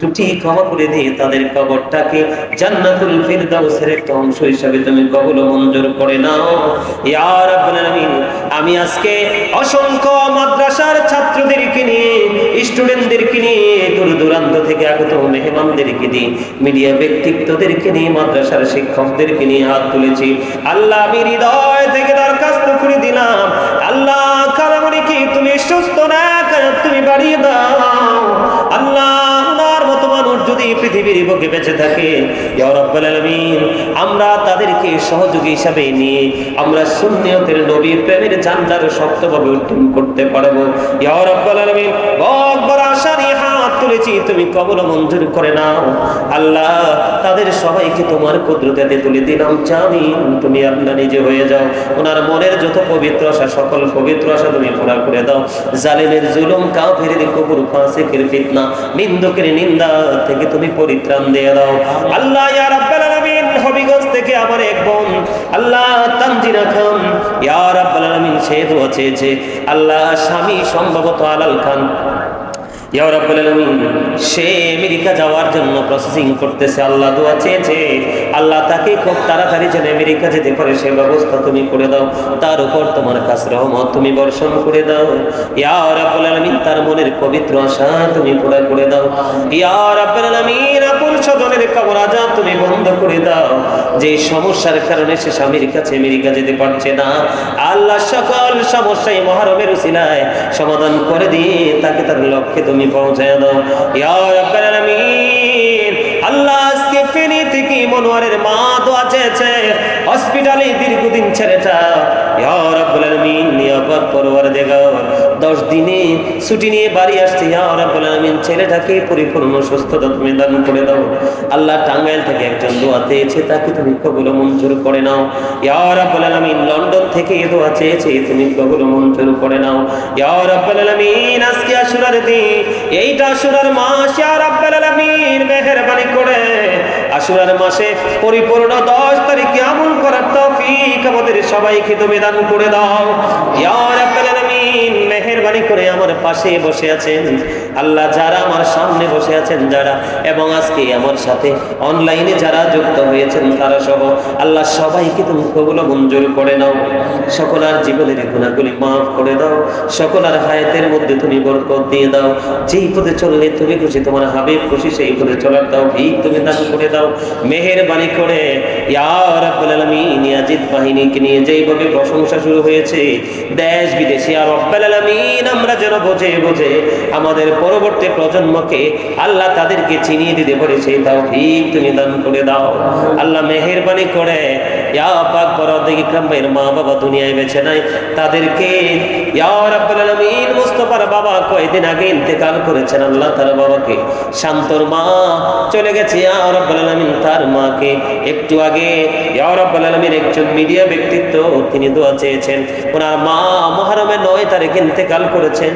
ত্রুটি ক্ষমা করে দিয়ে তাদের কবরটাকে জান্নাতুল ফিরদাউসের একটা অংশ হিসাবে তুমি কবল মঞ্জুর করে নাও। ইয়া রাব্বুল আলামিন, আমি আজকে অসংখ্য মাদ্রাসার ছাত্রদেরকে নিয়ে, স্টুডেন্টদেরকে নিয়ে দূর দূরান্ত থেকে আগত মেহমানদেরকে নিয়ে, মিডিয়া ব্যক্তিত্বদেরকে নিয়ে, মাদ্রাসার শিক্ষকদেরকে নিয়ে হাত তুলেছি। আল্লাহ, আমি হৃদয় থেকে বুকে বেঁচে থাকে। আমরা তাদেরকে সহযোগী হিসাবে নিয়ে আমরা সুন্নিয়তের নবীর প্রেমের জানদার শক্তভাবে উদ্যম করতে পারব। ইয়া রাব্বুল আলামিন বড় আশা নিয়ে হাত তুলেছি তুমি কবল মঞ্জুর করে নাও। আল্লাহ, তাদের সবাইকে তোমার কুদরতে তুলে দিলাম জামিন তুমি আল্লাহ নিজে হয়ে যাও। ওনার মনের যত পবিত্র আশা, সকল পবিত্র আশা তুমি পুরা করে দাও। জালিমের জুলুম কাউ কাফেরের কবুর ফাসিকের ফিতনা, নিন্দকের নিন্দা থেকে তুমি পরিত্রাণ দিয়ে দাও। আল্লাহ আল্লাহ, স্বামী সম্ভবত আলাল খান। সে আমেরিকা যাওয়ার জন্য প্রসেসিং করতেছে, আল্লাহ দোয়া চেয়েছে। আল্লাহ তাকে খুব তাড়াতাড়ি যেন আমেরিকা যেতে পারে, সে ব্যবস্থা তুমি করে দাও। তার উপর তোমার কাছ রহমত তুমি বর্ষণ করে দাও। ইয়া রাব্বুল আলামিন, তার মনের পবিত্র আশা তুমি পুরা করে দাও। ইয়া রাব্বুল আলামিন, আপন স্বজনের কবর তুমি বন্ধ করে দাও। যে সমস্যার কারণে সে স্বামীর কাছে আমেরিকা যেতে পারছে না। আল্লাহ সকল সমস্যাই মহারমের উসিলায় সমাধান করে দিয়ে তাকে তার লক্ষ্যে তুমি পৌঁছায় দাও। ইয়া রাব্বাল আল্লাহ আজকে ফেনী থেকে মনোয়ারের মা দোয়া হসপিটালে দীর্ঘদিন ছেলেটা। ইয়া রাব্বাল আলামিন নিয়াবত পরওয়ার 10 দিনে ছুটি নিয়ে বাড়ি আসছে। আলামিন, ছেলেটাকে পরিপূর্ণ সুস্থতা তুমি দান করে দাও। আল্লাহ টাঙ্গাইল থেকে একজন দোয়া চেয়েছে, তাকে তুমি কবুল মঞ্জুর করে নাও। ইয়া রাব্বুল আলামিন, লন্ডন থেকে এ দোয়া চেয়েছে, তুমি কবুল মঞ্জুর করে নাও। আজকে আশুরার দিন। এইটা আশুরার মাস। মেহেরবানি করে। মাসে পরিপূর্ণ 10 তারিখে আমল করার তৌফিক আমাদের সবাইকে তুমি দান করে দাও। ইয়া আলামিন মেহেরবানি করে আমার পাশে বসে আছেন। আল্লাহ যারা আমার সামনে বসে আছেন যারা, এবং আজকে আমার সাথে অনলাইনে যারা যুক্ত হয়েছেন তারা সহ, আল্লাহ সবাইকে তুমি কবুল মঞ্জুর করে নাও। সকলার জীবনের গুণাগুলি মাফ করে দাও। সকলার হায়াতের মধ্যে তুমি বরকত দিয়ে দাও। যেই পথে চললে তুমি খুশি, তোমার হাবিব খুশি, সেই পথে চলার দাও ভিক তুমি দান করে দাও। মেহেরবানি করে, ইয়া রাব্বুল আলামিন, ইয়াজিদ বাহিনীকে নিয়ে যেইভাবে প্রশংসা শুরু হয়েছে, দেশ বিদেশে আর রব্বুল আলামিন, আমরা যেন বোঝে বোঝে, আমাদের পরবর্তী প্রজন্মকে আল্লাহ তাদেরকে চিনিয়ে দিতে পারে সেই তাও ঠিক তুমি দান করে দাও। আল্লাহ মেহেরবানি করে তাদেরকে ইন্তেকাল করেছেন আল্লাহ তার শান্তর মা চলে গেছে একটু আগে একজন মিডিয়া ব্যক্তিত্ব, তিনি দোয়া চেয়েছেন, ওনার মা মুহররমের নয় তারিখে ইন্তেকাল করেছেন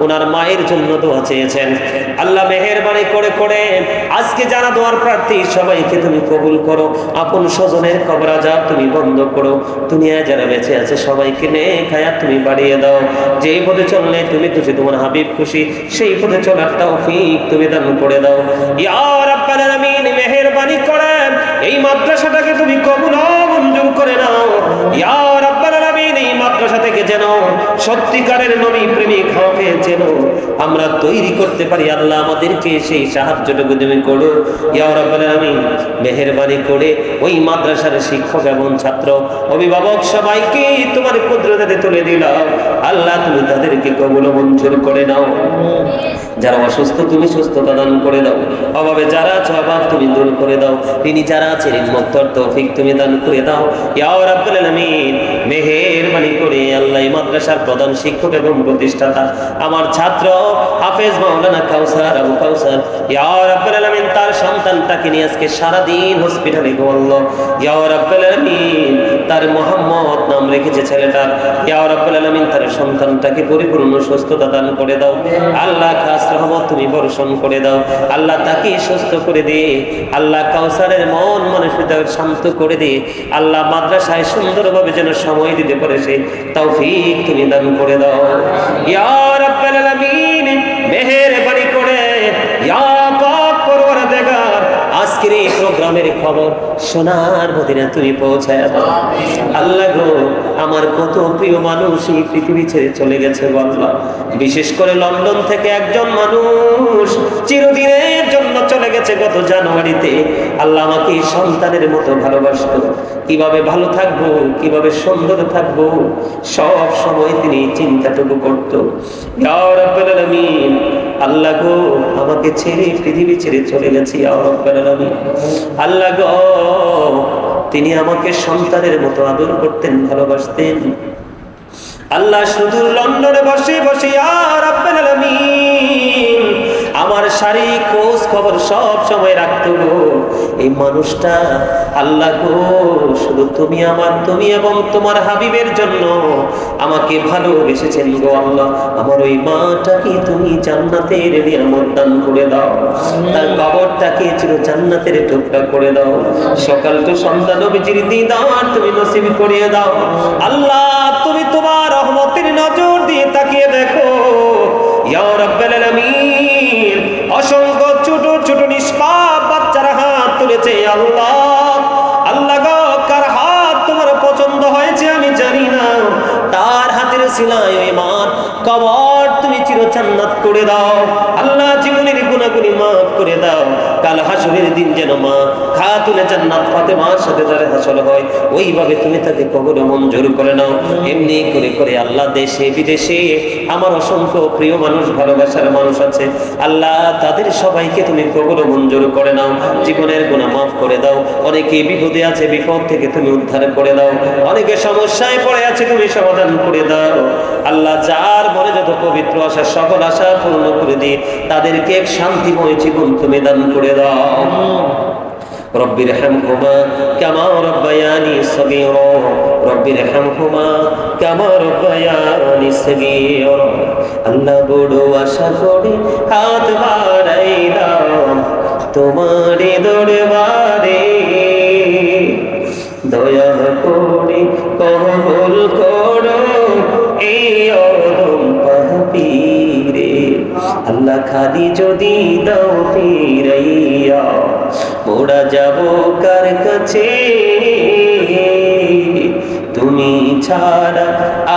ওনার মায়ের জন্য দোয়া চেয়েছেন। আল্লাহ মেহেরবানি করে করে, আজকে যারা দোয়ার প্রার্থী, সবাইকে তুমি কবুল করো। আপন স্বজনের কবর আজাব তুমি বন্ধ করো। দুনিয়ায় যারা বেঁচে আছে সবাইকে নে খায়া তুমি বাড়িয়ে দাও। যেই পথে চললে তুমি খুশি, তোমার হাবিব খুশি, সেই পথে চলার তৌফিক তুমি দান করে দাও। ইয়া রাব্বাল আলামিন, মেহেরবানি করে। এই মাদ্রাসাটাকে তুমি কবুল মঞ্জুর করে নাও। ইয়া রাব্বাল আলামিন, এই মাদ্রাসা থেকে যেন সত্যিকারের নবী প্রেমিক হবে যেন আমরা তৈরি করতে পারি, আল্লাহ আমাদেরকে সেই সাহায্যটুকু তুমি করো। আলামিন, মেহেরবানি করে ওই মাদ্রাসার শিক্ষক এবং ছাত্র, অভিভাবক সবাইকে তোমার কুদরতে তুলে দিলাম আল্লাহ, তুমি তাদেরকে কবুল মঞ্জুর করে নাও। যারা অসুস্থ, তুমি সুস্থতা দান করে দাও। অভাবে যারা আছে, অভাব তুমি দূর করে দাও। তিনি যারা আছে ঋণ মুক্তর তৌফিক তুমি দান করে দাও। ইয়া রাব্বুল আলামিন, মেহেরবানি করে আল্লাহ মাদ্রাসার প্রধান শিক্ষক এবং প্রতিষ্ঠাতা, আমার ছাত্র হাফেজ মাওলানা কাউসার আবু কাউসার। ইয়া রাব্বুল আলামিন, তার সন্তানটাকে নিয়ে আজকে সারা দিন হসপিটালে ঘুমালো। ইয়া রাব্বুল আলামিন, তার মোহাম্মদ নাম রেখেছে ছেলেটার ইয়া রাব্বুল আলামিন, তার সন্তানটাকে পরিপূর্ণ সুস্থতা দান করে দাও। আল্লাহ খাস রহমত তুমি বর্ষণ করে দাও। আল্লাহ তাকে সুস্থ করে দিয়ে আল্লাহ কাউসারের মন মানসিকতা শান্ত করে দিয়ে আল্লাহ মাদ্রাসায় সুন্দরভাবে যেন সময় দিতে পারে সে তৌফিক তুমি দান করে দাও। ইয়া রাব্বাল আলামিন আজকের এই প্রোগ্রামের খবর সোনার মদিনা তুমি পৌঁছায় আল্লাহ গো আমার কত প্রিয় মানুষ এই পৃথিবী ছেড়ে চলে গেছে বল্লা বিশেষ করে লন্ডন থেকে একজন মানুষ চিরদিনের জন্য চলে গেছে গত জানুয়ারিতে। আল্লাহ আমাকে সন্তানের মতো ভালোবাসতো। কীভাবে ভালো থাকব, কীভাবে সুন্দর থাকব, সব সময় তিনি চিন্তাটুকু করতো। আল্লাহ গো, আমাকে ছেড়ে পৃথিবী ছেড়ে চলে গেছি আল্লাহ গো তিনি আমাকে সন্তানের মতো আদর করতেন, ভালোবাসতেন। আল্লাহ শুধু লন্ডনে বসে বসে আর আব্বাল আলামিন! আমার শারীরিক খোঁজ খবর সব সময় রাখতো গো এই মানুষটা আল্লাহ গো শুধু তুমি আমার তুমি এবং তোমার হাবিবের জন্য আমাকে ভালোবেসেছেন গো আল্লাহ। আমার ওই মাটাকে তুমি জান্নাতের নিয়ামত দান করে দাও। তার কবরটাকে চির জান্নাতের টুকরা করে দাও। সকাল তো সন্তান নবীজির দিদার তুমি নসিব করিয়ে দাও। আল্লাহ তুমি তোমার রহমতের নজর দিয়ে তাকিয়ে দেখো। ইয়া রাব্বাল সিলাই ওই কবর তুমি চিরচান্নাত করে দাও। আল্লাহ জীবনের গুণাগুলি মাফ করে দাও। কাল হাসরের দিন যেন মা খাতুনে জান্নাত ফাতেমার সাথে যারা হাসল হয়, ওইভাবে তুমি তাকে কবরে মঞ্জুর করে নাও। এমনি করে করে আল্লাহ দেশে, বিদেশে আমার অসংখ্য প্রিয় মানুষ, ভালোবাসার মানুষ আছে। আল্লাহ তাদের সবাইকে তুমি কবর মঞ্জুর করে নাও। জীবনের গুণা মাফ করে দাও। অনেকে বিপদে আছে, বিপদ থেকে তুমি উদ্ধার করে দাও। অনেকে সমস্যায় পড়ে আছে, তুমি সমাধান করে দাও। আল্লাহ যত পবিত্র আশা সকল আশা পূর্ণ করে দিয়ে তাদেরকে এক শান্তিময় জীবন তুমি দান করে দাও رب ارحمهما كما ربياني صغيرا رب ارحمهما كما ربياني صغيرا আল্লাহ বড় আশা করে হাত বাড়াইলাম তোমার দরবারে খালি যদি দাও ফিরাইয়া, মোরা যাব কার কাছে? তুমি ছাড়া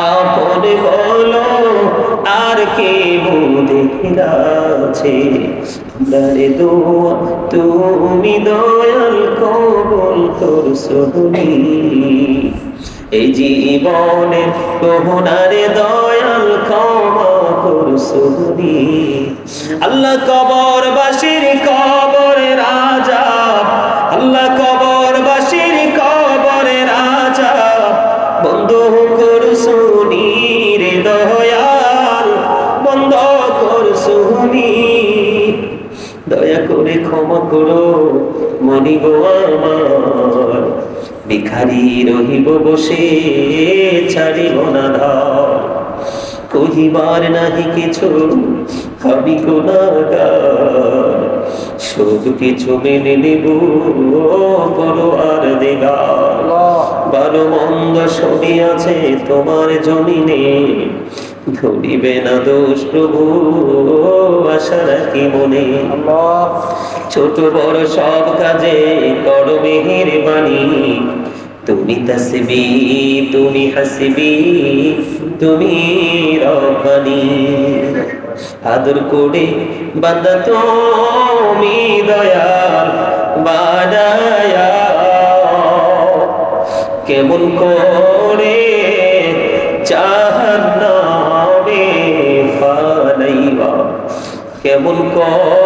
আপন বলো আর কে দেখিলাছে দারে দোয়া, তুমি দয়াল কবল করছ তুমি। এই জীবনের গহনারে দয়াল ক্ষমা তুমি আল্লাহ কবর বাসির কবর রাজা। আল্লাহ কবর বাসির কবর রাজা। বন্ধ করছ রে দয়াল। বন্ধ করছ দয়া করে ক্ষমা করো, মনি গো আমার। ভিখারি রহিব বসে, ছাড়িব না ধার। কহিবার নাহি কিছু আমি গুণাগার। সব কিছু মেনে নেব বড় আর দেগার। ভালো মন্দ সবই আছে তোমার জমিনে ধরিবে না দোষ প্রভু আশা রাখি মনে। ছোট বড় সব কাজে করো মেহের বাণী তুমি তসবি, তুমি হাসবি, তুমি রব্বানি। আদর করে বান্দা তুমি দয়াল বাদায়া কেমন করে জাহান্নামে ফালাইবা, কেমন করে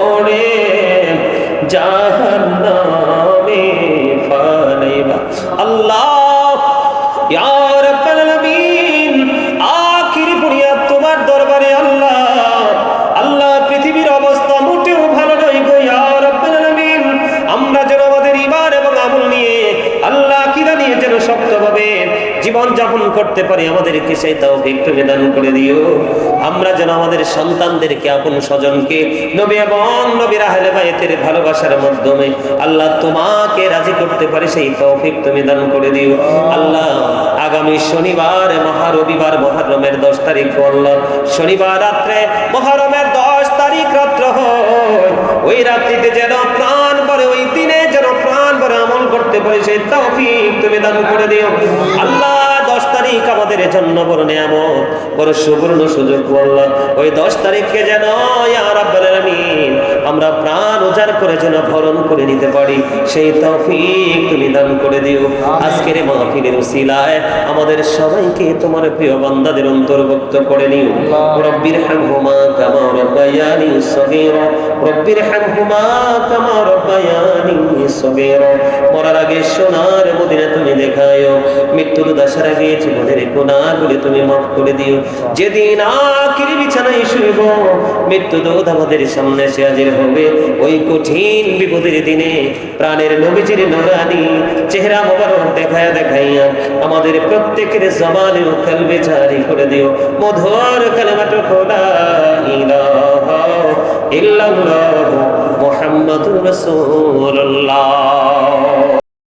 করতে পারি, আমাদেরকে সেই তুমি দান করে দিও। আমরা যেন আমাদের সন্তানদেরকে, আপন স্বজনকে, নবী এবং নবীর আহলে বাইতের ভালোবাসার মাধ্যমে আল্লাহ তোমাকে রাজি করতে পারি, সেই তৌফিক তুমি দান করে দিও। আল্লাহ, আগামী শনিবার মহা রবিবার মহারমের দশ তারিখ আল্লাহ শনিবার রাত্রে, মহারমের দশ তারিখ রাত্র ওই রাত্রিতে যেন প্রাণ করে ওই দিনে যেন প্রাণ ভরে আমল করতে পারি, সেই তৌফিক তুমি দান করে দিও। আল্লাহ তারিখ আমাদের জন্য বড় নিয়ামত বড় সুবর্ণ সুযোগ আল্লাহ ওই দশ তারিখকে যেন আমরা প্রাণ উজাড় করে যেন ভরণ করে নিতে পারি সেই তৌফিক তুমি দান করে দিও। আজকের মাহফিলের উসিলায় আমাদের সবাইকে তোমার প্রিয় বান্দাদের অন্তর্ভুক্ত করে নিও। রব্বির হামহুমা কামা রব্বায়ানি সগীরা। রব্বির হামহুমা কামা রব্বায়ানি সগীরা। মরার আগে সোনার মদিনা তুমি দেখায়ো মৃত্যুর দশার আগে জীবনের গুণাগুলি তুমি মাফ করে দিও। যেদিন আখিরি বিছানায় শুইব মৃত্যু দূত আমাদের সামনে সে হাজির হবে। ওই কঠিন বিপদের দিনে প্রাণের নবীজির নুরানি চেহারা মোবারক দেখায় দেখাইয়া আমাদের প্রত্যেকের জবানে ও কলবে জারি করে দিও। মধুর কলমাটো খোলা। ইলাহা ইল্লাল্লাহ মুহাম্মাদুর রাসূলুল্লাহ।